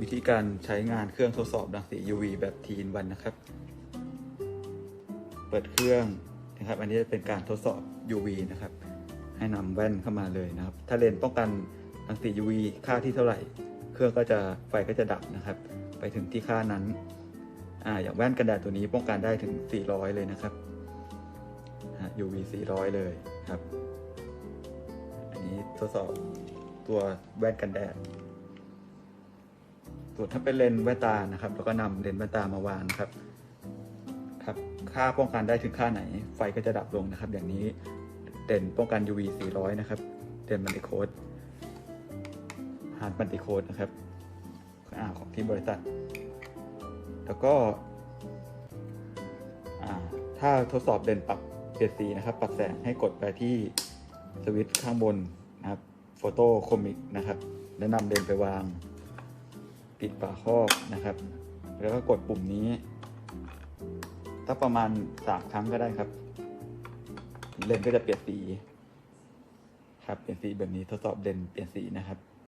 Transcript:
วิธีการใช้งานเครื่องทดสอบรังสี UV แบบทีนวันนะครับ เปิดเครื่องนะครับ อันนี้จะเป็นการทดสอบ UV นะครับ ให้นำแว่นเข้ามาเลยนะครับ ถ้าเลนป้องกันรังสี UV ค่าที่เท่าไหร่ เครื่องก็จะไฟก็จะดับนะครับ ไปถึงที่ค่านั้นอ่าอย่างแว่นกันแดดตัวนี้ป้องกันได้ถึง 400 เลยนะครับ UV 400 เลยครับ อันนี้ทดสอบตัวแว่นกันแดด ส่วนถ้าเป็นเลนแว่นตานะครับแล้วก็นำเลนแว่นตามาวางครับครับค่าป้องกันได้ถึงค่าไหน ไฟก็จะดับลงนะครับ อย่างนี้เลนป้องกัน UV 400 นะครับเลนมันติโคดฮาร์ดมันติโคดนะครับอ่าของที่บริษัท แล้วก็ถ้าทดสอบเลนปรับเปลี่ยนสีนะครับ ปรับแสงให้กดไปที่สวิตช์ข้างบนนะครับโฟโต้คอมิกนะครับ แนะนำเลนไปวาง ปิดฝาครอบนะครับ แล้วก็กดปุ่มนี้ถ้าประมาณสามครั้งก็ได้ครับ เลนก็จะเปลี่ยนสี ครับ เปลี่ยนสีแบบนี้ทดสอบเลนเปลี่ยนสีนะครับ